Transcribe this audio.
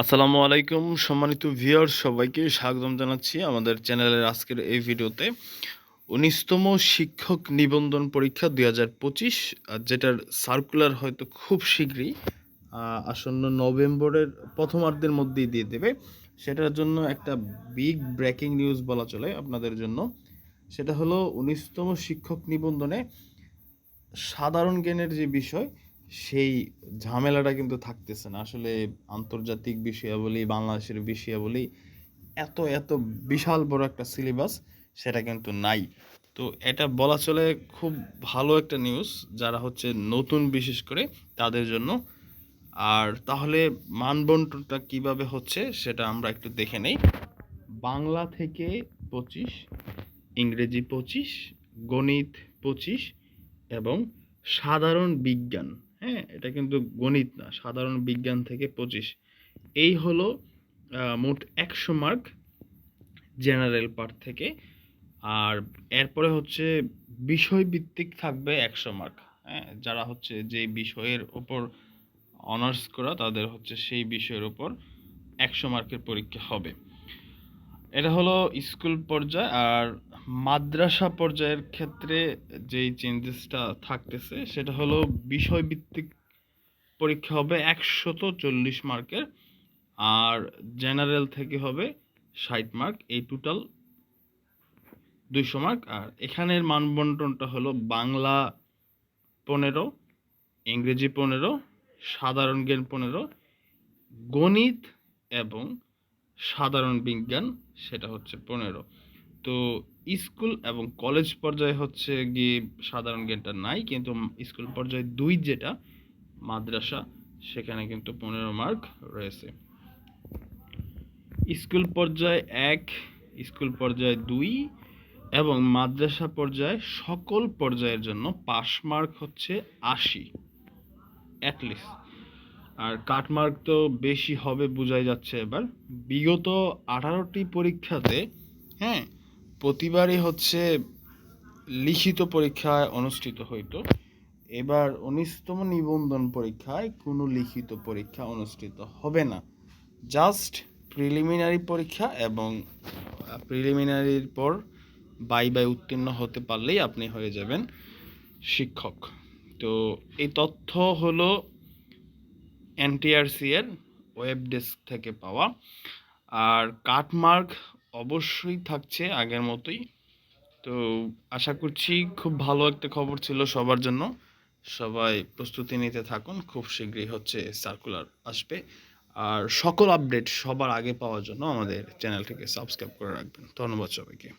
আসসালামু আলাইকুম, সম্মানিত ভিউয়ার সবাইকে স্বাগতম জানাচ্ছি আমাদের চ্যানেলের আজকের এই ভিডিওতে। উনিশতম শিক্ষক নিবন্ধন পরীক্ষা দুই হাজার পঁচিশ যেটার সার্কুলার হয়তো খুব শীঘ্রই আসন্ন নভেম্বরের প্রথমার্ধের মধ্যেই দিয়ে দেবে। সেটার জন্য একটা বিগ ব্রেকিং নিউজ বলা চলে আপনাদের জন্য। সেটা হলো উনিশতম শিক্ষক নিবন্ধনে সাধারণ জ্ঞানের যে বিষয় সেই ঝামেলাটা কিন্তু থাকতেছে না। আসলে আন্তর্জাতিক বিষয়াবলী, বাংলাদেশের বিষয়াবলী এত এত বিশাল বড় একটা সিলেবাস সেটা কিন্তু নাই। তো এটা বলা চলে খুব ভালো একটা নিউজ যারা হচ্ছে নতুন বিশেষ করে তাদের জন্য। আর তাহলে মানবন্টনটা কীভাবে হচ্ছে সেটা আমরা একটু দেখে নেই। বাংলা থেকে পঁচিশ, ইংরেজি পঁচিশ, গণিত পঁচিশ এবং সাধারণ বিজ্ঞান হ্যাঁ এটা কিন্তু গণিত না, সাধারণ বিজ্ঞান থেকে পঁচিশ। এই হলো মোট একশো মার্ক জেনারেল পার্ট থেকে, আর এরপরে হচ্ছে বিষয়ভিত্তিক থাকবে একশো মার্ক হ্যাঁ যারা হচ্ছে যে বিষয়ের ওপর অনার্স করা তাদের হচ্ছে সেই বিষয়ের ওপর একশো মার্কের পরীক্ষা হবে। এটা হলো স্কুল পর্যায়ে আর মাদ্রাসা পর্যায়ের ক্ষেত্রে যেই চেঞ্জেসটা থাকতেছে, সেটা হলো বিষয়ভিত্তিক পরীক্ষা হবে একশত চল্লিশ মার্কের আর জেনারেল থেকে হবে ষাট মার্ক, এই টোটাল দুইশো মার্ক। আর এখানের মানবন্টনটা হলো বাংলা পনেরো, ইংরেজি পনেরো, সাধারণ জ্ঞান পনেরো, গণিত এবং সাধারণ বিজ্ঞান, সেটা হচ্ছে পনেরো। তো স্কুল এবং কলেজ পর্যায়ে হচ্ছে গিয়ে সাধারণ জ্ঞানটা নাই, কিন্তু স্কুল পর্যায়ে দুই যেটা, মাদ্রাসা, সেখানে কিন্তু পনেরো মার্ক রয়েছে। স্কুল পর্যায়ে এক, স্কুল পর্যায়ে দুই এবং মাদ্রাসা পর্যায়ে সকল পর্যায়ের জন্য পাস মার্ক হচ্ছে আশি অ্যাটলিস্ট আর কাটমার্ক তো বেশি হবে বোঝাই যাচ্ছে এবার। বিগত আঠারোটি পরীক্ষাতে হ্যাঁ প্রতিবারই হচ্ছে লিখিত পরীক্ষায় অনুষ্ঠিত হইতো। এবার উনিশতম নিবন্ধন পরীক্ষায় কোনো লিখিত পরীক্ষা অনুষ্ঠিত হবে না। জাস্ট প্রিলিমিনারি পরীক্ষা এবং প্রিলিমিনারির পর বাই বাই উত্তীর্ণ হতে পারলেই আপনি হয়ে যাবেন শিক্ষক। তো এই তথ্য হলো এনটিআরসি এর ওয়েব ডেস্ক থেকে পাওয়া। আর কাটমার্ক অবশ্যই থাকছে আগের মতোই। তো আশা করছি খুব ভালো একটা খবর ছিল সবার জন্য। সবাই প্রস্তুতি নিতে থাকুন, খুব শীঘ্রই হচ্ছে সার্কুলার আসবে। আর সকল আপডেট সবার আগে পাওয়ার জন্য আমাদের চ্যানেলটিকে সাবস্ক্রাইব করে রাখবেন। ধন্যবাদ সবাইকে।